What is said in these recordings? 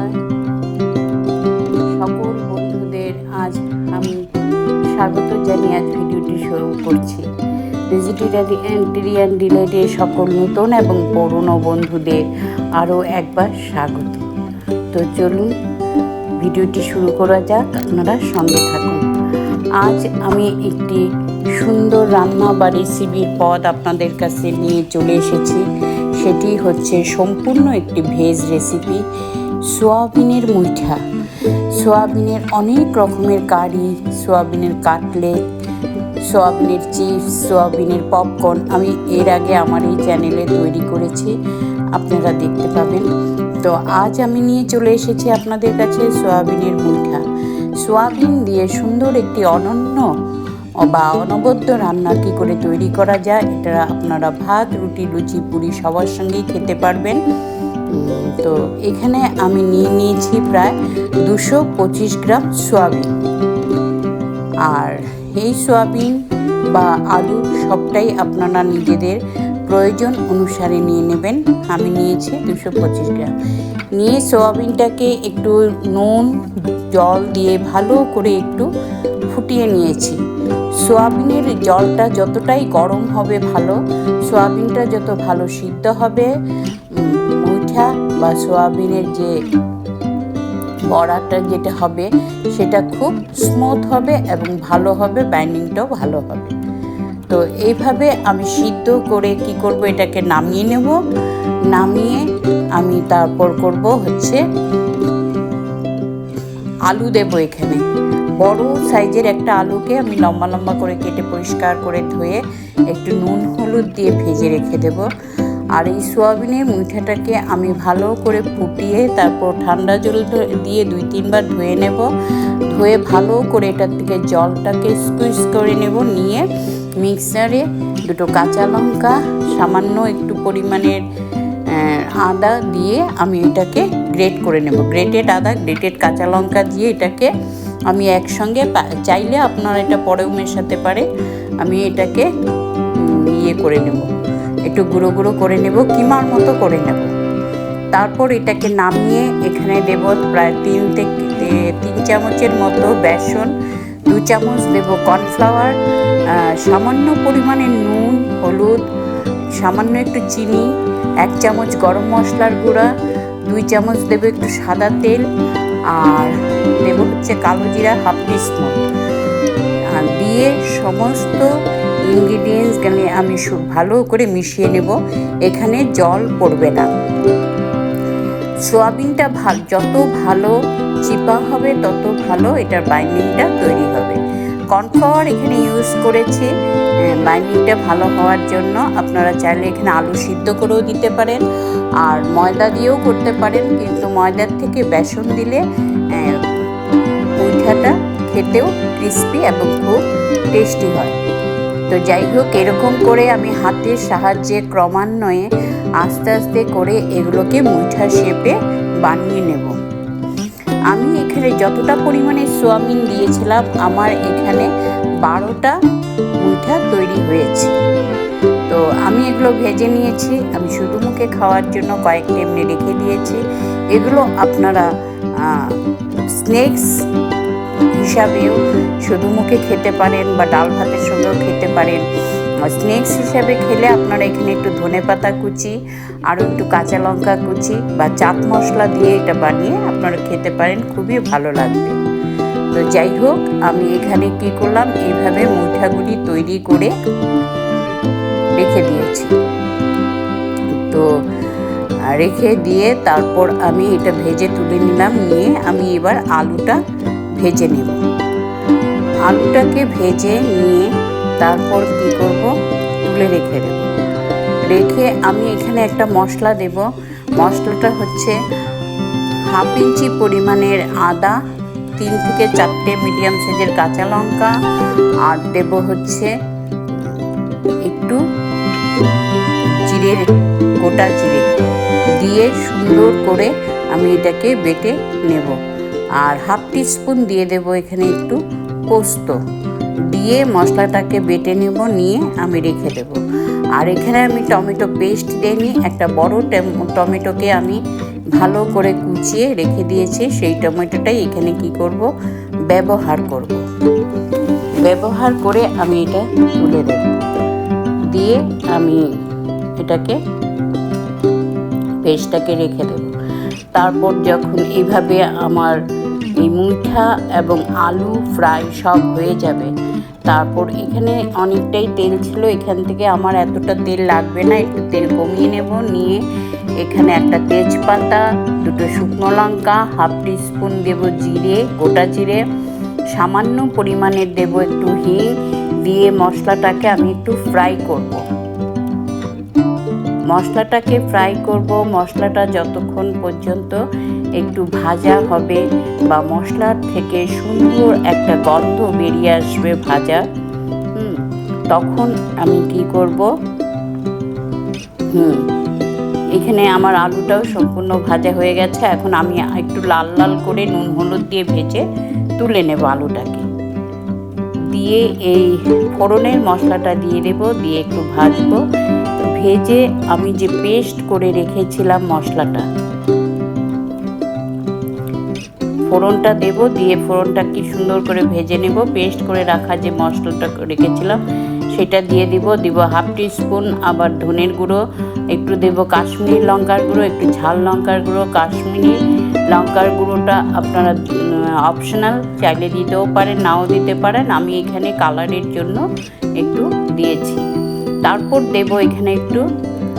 নমস্কার। সকল বন্ধুদের আজ আমি স্বাগত জানিয়ে আজ ভিডিওটি শুরু করছি। ভেজিটেরিয়ান ডিলেটে সকল নতুন এবং পুরনো বন্ধুদের আরও একবার স্বাগত। তো চলুন, ভিডিওটি শুরু করা যাক, আপনারা সঙ্গে থাকুন। আজ আমি একটি সুন্দর রান্না বা রেসিপির পদ আপনাদের কাছে নিয়ে চলে এসেছি। সেটি হচ্ছে সম্পূর্ণ একটি ভেজ রেসিপি সোয়াবিনের মুইঠা সোয়াবিনের অনেক রকমের কারি, সোয়াবিনের কাটলেট, সোয়াবিনের চিপস, সোয়াবিনের পপকর্ন আমি এর আগে আমার এই চ্যানেলে তৈরি করেছি, আপনারা দেখতে পাবেন। তো আজ আমি নিয়ে চলে এসেছি আপনাদের কাছে সোয়াবিনের মুইঠা সোয়াবিন দিয়ে সুন্দর একটি অনন্য বা অনবদ্য রান্না কী করে তৈরি করা যায়, এটা আপনারা ভাত, রুটি, লুচি, পুরি সবার সঙ্গেই খেতে পারবেন। তো এখানে আমি নিয়ে নিয়েছি প্রায় দুশো পঁচিশ গ্রাম সোয়াবিন। আর এই সোয়াবিন বা আলু সবটাই আপনারা নিজেদের প্রয়োজন অনুসারে নিয়ে নেবেন। আমি নিয়েছি দুশো পঁচিশ গ্রাম। নিয়ে সোয়াবিনটাকে একটু নুন, জল দিয়ে ভালো করে একটু ফুটিয়ে নিয়েছি। সোয়াবিনের জলটা যতটাই গরম হবে ভালো, সোয়াবিনটা যত ভালো সিদ্ধ হবে বা সোয়াবিনের যে বড়াটা যেটা হবে, সেটা খুব স্মুথ হবে এবং ভালো হবে বাইন্ডিংটাও ভালো হবে। তো এইভাবে আমি সিদ্ধ করে কি করব, এটাকে নামিয়ে নেব। নামিয়ে আমি তারপর করব হচ্ছে আলু দেবো এখানে। বড় সাইজের একটা আলুকে আমি লম্বা লম্বা করে কেটে পরিষ্কার করে ধুয়ে একটু নুন, হলুদ দিয়ে ভেজে রেখে দেব। আর এই সোয়াবিনের মুঠাটাকে আমি ভালো করে ফুটিয়ে তারপর ঠান্ডা জল দিয়ে দুই তিনবার ধুয়ে নেব। ধুয়ে ভালো করে এটার থেকে জলটাকে স্কুইজ করে নেব নিয়ে মিক্সারে দুটো কাঁচা লঙ্কা, সামান্য একটু পরিমাণের আদা দিয়ে আমি এটাকে গ্রেট করে নেব। গ্রেটেড আদা গ্রেটেড কাঁচা লঙ্কা দিয়ে এটাকে আমি একসঙ্গে চাইলে আপনারা এটা পরেও মেশাতে পারে আমি এটাকে ইয়ে করে নেব। একটু গুঁড়ো গুঁড়ো করে নেব, কিমার মতো করে নেব। তারপর এটাকে নামিয়ে এখানে দেব প্রায় তিন থেকে তিন চামচের মতো বেসন, দু চামচ দেব কর্নফ্লাওয়ার সামান্য পরিমাণে নুন, হলুদ, সামান্য একটু চিনি, এক চামচ গরম মশলার গুঁড়া, দুই চামচ দেবো একটু সাদা তেল, আর দেবো হচ্ছে কালো জিরা হাফ টিস্পুন দিয়ে সমস্ত ইনগ্রিডিয়েন্টস গেলে আমি ভালো করে মিশিয়ে নেব। এখানে জল পড়বে না। সোয়াবিনটা ভালো যত ভালো চিপা হবে, তত ভালো এটার বাইন্ডিংটা তৈরি হবে। কর্নফ্লাওয়ার এখানে ইউজ করেছি। বাইন্ডিংটা ভালো হওয়ার জন্য আপনারা চাইলে এখানে আলু সিদ্ধ করেও দিতে পারেন আর ময়দা দিয়েও করতে পারেন। কিন্তু ময়দার থেকে বেসন দিলে মুইঠাটা খেতেও ক্রিস্পি এবং খুব টেস্টি হয়। তো যাই হোক, এরকম করে আমি হাতের সাহায্যে ক্রমান্বয়ে আস্তে আস্তে করে এগুলোকে মুঠা শেপে বানিয়ে নেব। আমি এখানে যতটা পরিমাণে সোয়াবিন দিয়েছিলাম, আমার এখানে বারোটা মুঠা তৈরি হয়েছে। তো আমি এগুলো ভেজে নিয়েছি, আমি শুধু মুখে খাওয়ার জন্য কয়েকটা এমনি রেখে দিয়েছি। এগুলো আপনারা স্নেক্স হিসাবেও শুধু মুখে খেতে পারেন বা ডাল ভাতের সঙ্গেও পারেন। স্ন্যাক্স হিসাবে খেলে আপনারা এখানে একটু ধনে পাতা কুচি, আরও একটু কাঁচা লঙ্কা কুচি বা চাট মশলা দিয়ে এটা বানিয়ে আপনারা খেতে পারেন, খুবই ভালো লাগবে। তো যাই হোক, আমি এখানে কি করলাম, এইভাবে মুঠাগুলি তৈরি করে রেখে দিয়েছি। তো রেখে দিয়ে তারপর আমি এটা ভেজে তুলে নিলাম, নিয়ে আমি এবার আলুটা ভেজে নেব। আলুটাকে ভেজে নিয়ে তারপর কি করব? তুলে রেখে দেব। রেখে আমি এখানে একটা মশলা দেব। মশলাটা হচ্ছে হাফ ইঞ্চি পরিমাণের আদা, তিন থেকে চারটে মিডিয়াম সাইজের কাঁচা লঙ্কা, আর দেব হচ্ছে একটু জিরের গোটা জিরে। দিয়ে সুন্দর করে আমি এটাকে বেটে নেব। আর হাফ টিস্পুন দিয়ে দেব এখানে একটু পোস্ত। দিয়ে মশলাটাকে বেটে নেব, নিয়ে আমি রেখে দেব। আর এখানে আমি টমেটো পেস্ট দিয়ে একটা বড় টমেটোকে আমি ভালো করে কুচিয়ে রেখে দিয়েছি। সেই টমেটোটাই এখানে কি করব? ব্যবহার করব। ব্যবহার করে আমি এটা তুলে দেব। দিয়ে আমি এটাকে পেস্টটাকে রেখে দেব। তারপর যখন এইভাবে আমার এই মুঠা এবং আলু ফ্রাই সব হয়ে যাবে তারপর এখানে অনেকটাই তেল ছিল, এখান থেকে আমার এতটা তেল লাগবে না, একটু তেল কমিয়ে নেব, নিয়ে এখানে একটা তেজপাতা, দুটো শুকনো লঙ্কা, হাফ টিস্পুন দেব জিরে, গোটা জিরে, সামান্য পরিমাণে দেব একটু হিং দিয়ে মশলাটাকে আমি একটু ফ্রাই করব। মশলাটাকে ফ্রাই করব। মশলাটা যতক্ষণ পর্যন্ত একটু ভাজা হবে বা মশলার থেকে সুন্দর একটা গন্ধ বেরিয়ে আসবে ভাজা, হুম, তখন আমি কি করব? হুম, এখানে আমার আলুটাও সম্পূর্ণ ভাজা হয়ে গেছে। এখন আমি একটু লাল লাল করে নুন হলুদ দিয়ে ভেজে তুলে নেব আলুটাকে। দিয়ে এই ফোড়নের মশলাটা দিয়ে দেব, দিয়ে একটু ভাজবো। ভেজে আমি যে পেস্ট করে রেখেছিলাম মশলাটা, ফোড়নটা দেব, দিয়ে ফোড়নটা কি সুন্দর করে ভেজে নেব। পেস্ট করে রাখা যে মশলাটা রেখেছিলাম, সেটা দিয়ে দিব। দিব হাফ টি স্পুন আবার ধনের গুঁড়ো, একটু দেব কাশ্মীরি লঙ্কার গুঁড়ো, একটু ঝাল লঙ্কার গুঁড়ো, কাশ্মীরি লঙ্কার গুঁড়োটা আপনারা অপশনাল চাইলে দিতেও পারেন, নাও দিতে পারেন। আমি এখানে কালারের জন্য একটু দিয়েছি। তারপর দেব এখানে একটু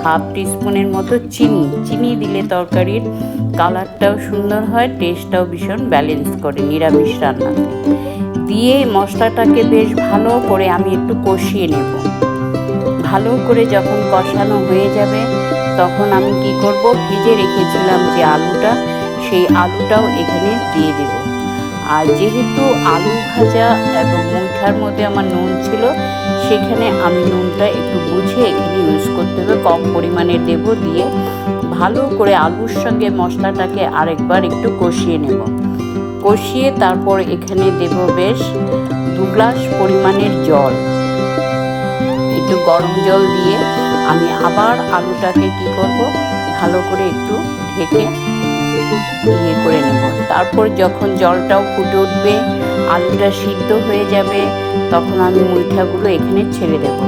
হাফ টিস্পুনের মতো চিনি। চিনি দিলে তরকারির কালারটাও সুন্দর হয়, টেস্টটাও ভীষণ ব্যালেন্স করে নিরামিষ রান্নাতে দিয়ে মশলাটাকে বেশ ভালো করে আমি একটু কষিয়ে নেব। ভালো করে যখন কষানো হয়ে যাবে, তখন আমি কি করব? ভেজে রেখেছিলাম যে আলুটা, সেই আলুটাও এখানে দিয়ে দেব। আর যেহেতু আলু ভাজা এবং মুঠার মধ্যে আমার নুন ছিল, সেখানে আমি নুনটা একটু বুঝে এখানে ইউজ করতে হবে, কম পরিমাণে দেব দিয়ে ভালো করে আলুর সঙ্গে মশলাটাকে আরেকবার একটু কষিয়ে নেব। কষিয়ে তারপর এখানে দেব বেশ দু গ্লাস পরিমাণের জল। একটু গরম জল দিয়ে আমি আবার আলুটাকে কি করব, ভালো করে একটু ঢেকে ইয়ে করে নেব। তারপর যখন জলটাও ফুটে উঠবে, আলুটা সিদ্ধ হয়ে যাবে, তখন আমি মুইঠাগুলো এখানে ছেড়ে দেব।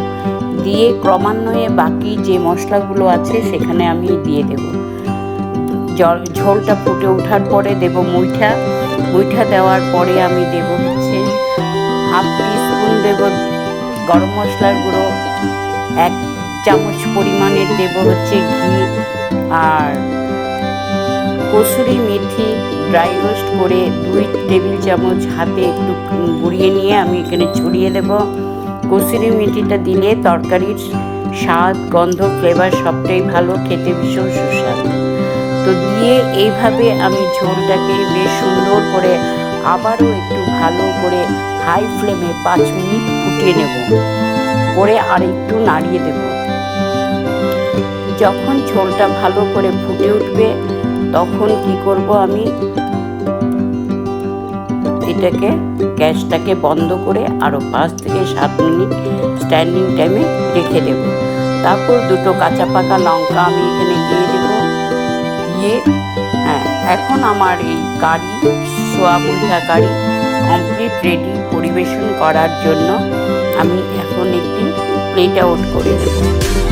দিয়ে ক্রমান্বয়ে বাকি যে মশলাগুলো আছে, সেখানে আমি দিয়ে দেব। জল, ঝোলটা ফুটে ওঠার পরে দেব মুইঠা। মুইঠা দেওয়ার পরে আমি দেব হচ্ছে হাফ টিস্পুন দেব গরম মশলার গুঁড়ো, এক চামচ পরিমাণের দেব হচ্ছে ঘি আর কসুরি, মেথি ড্রাই রোস্ট করে দুই টেবিল চামচ হাতে একটু গুঁড়িয়ে নিয়ে আমি এখানে ছড়িয়ে দেব। কসুরি, মেথিটা দিলে তরকারির স্বাদ, গন্ধ ফ্লেভার সবটাই ভালো, খেতে ভীষণ সুস্বাদু। তো দিয়ে এইভাবে আমি ঝোলটাকে বেশ সুন্দর করে আবারও একটু ভালো করে হাই ফ্লেমে পাঁচ মিনিট ফুটিয়ে নেব। করে আর একটু নাড়িয়ে দেব। যখন ঝোলটা ভালো করে ফুটে উঠবে তখন কি করব আমি? এটাকে গ্যাসটাকে বন্ধ করে আরও পাঁচ থেকে সাত মিনিট স্ট্যান্ডিং টাইমে রেখে দেব। তারপর দুটো কাঁচা পাকা লঙ্কা আমি এখানে দিয়ে দেব। দিয়ে হ্যাঁ এখন আমার এই কারি, সোয়া মুঠা কারি কমপ্লিট রেডি পরিবেশন করার জন্য আমি এখন একটি প্লেট আউট করে দেব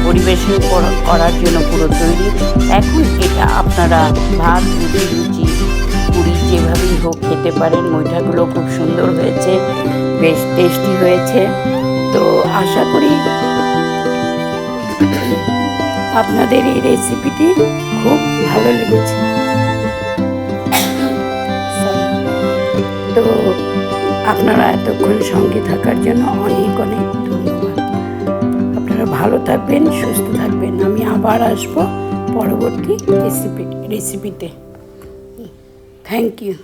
পরিবেশন করার জন্য পুরো তৈরি। এখন এটা আপনারা ভাত, রুটি, লুচি, পুরি যেভাবেই হোক খেতে পারেন। মইঠাগুলো খুব সুন্দর হয়েছে, বেশ টেস্টি হয়েছে। তো আশা করি আপনাদের এই রেসিপিটি খুব ভালো লেগেছে। তো আপনারা এতক্ষণ সঙ্গে থাকার জন্য অনেক অনেক ভালো থাকবেন সুস্থ থাকবেন। আমি আবার আসব পরবর্তী রেসিপি রেসিপিতে থ্যাংক ইউ